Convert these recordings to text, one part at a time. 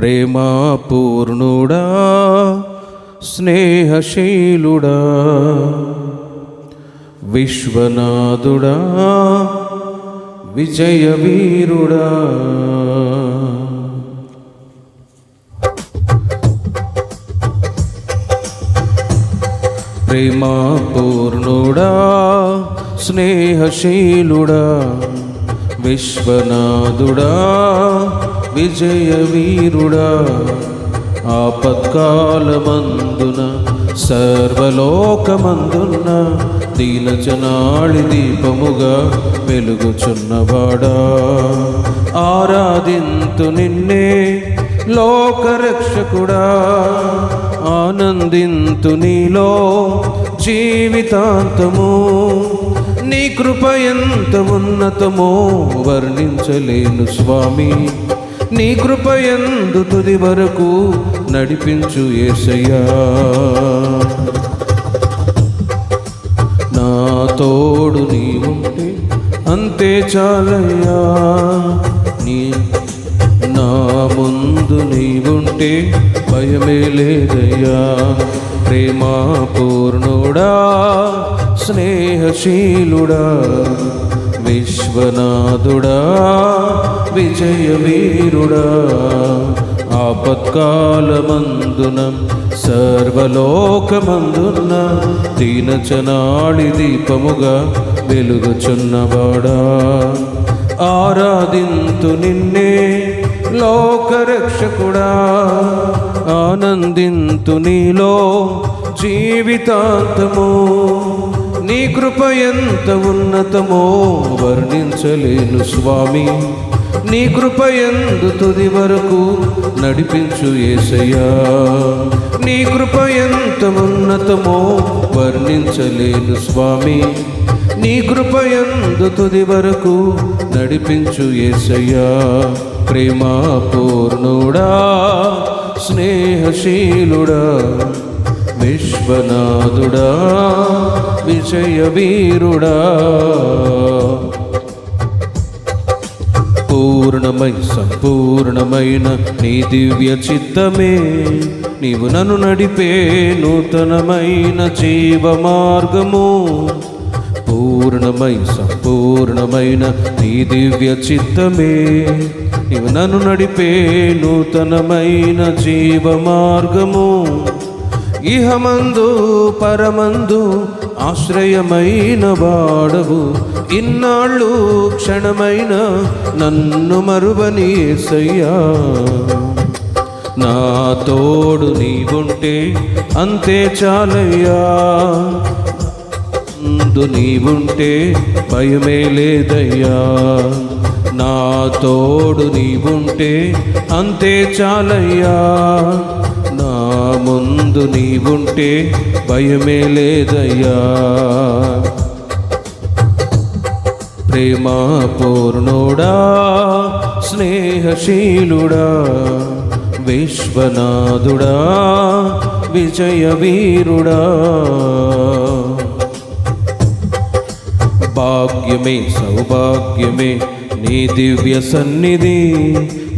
ప్రేమాపూర్ణుడా స్నేహశీలుడా విశ్వనాథుడా విజయవీరుడా. ప్రేమాపూర్ణుడా స్నేహశీలుడా విశ్వనాథుడా విజయ వీరుడా ఆపత్కాలమందున సర్వలోకమందున్న దీనచనాళి దీపముగా వెలుగుచున్నవాడా. ఆరాధింతు నిన్నే లోకరక్షకుడా ఆనందింతు నీలో జీవితాంతము. నీ కృప ఎంత ఉన్నతమో వర్ణించలేను స్వామి. నీ కృప ఎందు తుది వరకు నడిపించు ఏసయ్యా. నా తోడు నీ ఉంటే అంతే చాలయ్యా. నీ నా ముందు నీవుంటే భయమే లేదయ్యా. ప్రేమా పూర్ణుడా స్నేహశీలుడా. విశ్వనాథుడా విజయ వీరుడా ఆపత్కాలమందున సర్వలోకమందున్న దీనచనాళి దీపముగా వెలుగుచున్నవాడా. ఆరాధింతు నిన్నే లోకరక్షకుడా ఆనందింతు నీలో జీవితాంతము. నీ కృప ఎంత ఉన్నతమో వర్ణించలేను స్వామి. నీ కృప ఎందు తుది వరకు నడిపించు ఏసయ్యా. నీ కృప ఎంత ఉన్నతమో వర్ణించలేను స్వామి. నీ కృప ఎందు తుది వరకు నడిపించు ఏసయ్యా. ప్రేమాపూర్ణుడా స్నేహశీలుడా విశ్వనాథుడా విజయ వీరుడా పూర్ణమై సంపూర్ణమైన నీ దివ్య చిత్తమే నీవు నన్ను నడిపే నూతనమైన జీవ మార్గము పూర్ణమై సంపూర్ణమైన నీ దివ్య చిత్తమే నీవు నన్ను నడిపే నూతనమైన జీవ మార్గము ఇహమందు పరమందు ఆశ్రయమైన వాడవు. ఇన్నాళ్ళు క్షణమైన నన్ను మరువని ఏసయ్యా నా తోడు నీవుంటే అంతే చాలయ్యా. ముందు నీవుంటే భయమే లేదయ్యా. నా తోడు నీవుంటే అంతే చాలయ్యా. నా ముందు నీవుంటే భయమే లేదయ్యా. ప్రేమ పూర్ణుడా స్నేహశీలుడా విశ్వనాథుడా విజయ వీరుడా భాగ్యమే సౌభాగ్యమే నీ దివ్య సన్నిధి.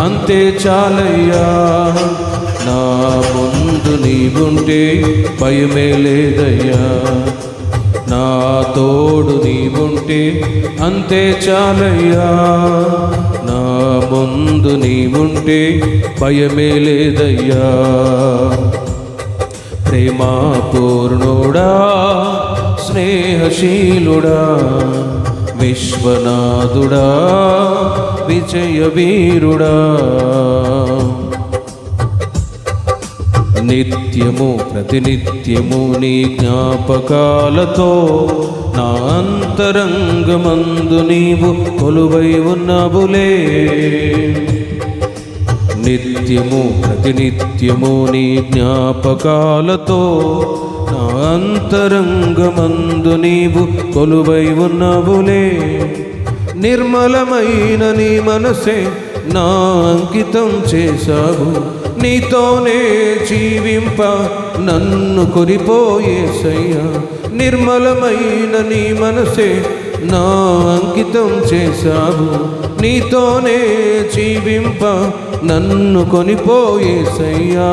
అంతే చాలయ్యా. నా ముందు నీవుంటే భయమే లేదయ్యా. నా తోడు నీవుంటే అంతే చాలయ్యా. నా ముందు నీవుంటే భయమే లేదయ్యా. ప్రేమా పూర్ణుడా స్నేహశీలుడా విశ్వనాథుడా విజయ వీరుడా. నిత్యము ప్రతినిత్యము నీ జ్ఞాపకాలతో నా అంతరంగమందు నీవు కొలువై ఉన్నబులే నిత్యము ప్రతినిత్యము నీ జ్ఞాపకాలతో అంతరంగమందు నీవు కొలువై ఉన్నవులే. నిర్మలమైన నీ మనసే నా అంకితం చేశావు. నీతోనే జీవింప నన్ను కొరిపోయేసయ్యా నిర్మలమైన నీ మనసే నా అంకితం చేశావు. నీతోనే జీవింప నన్ను కొనిపోయేసయ్యా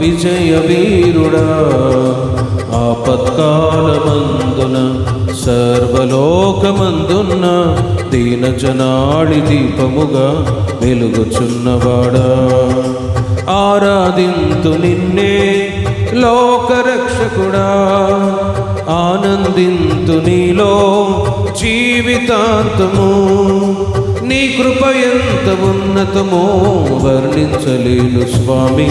విజయ వీరుడా ఆపత్కాలమందున సర్వలోకమందున్న దీనజనాడి దీపముగా వెలుగుచున్నవాడా. ఆరాధింతు నిన్నే లోకరక్షకుడా ఆనందింతు నీలో జీవితాంతము. నీ కృప ఎంత ఉన్నతమో వర్ణించలేను స్వామి.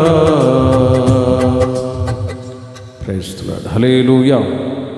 God. Hallelujah.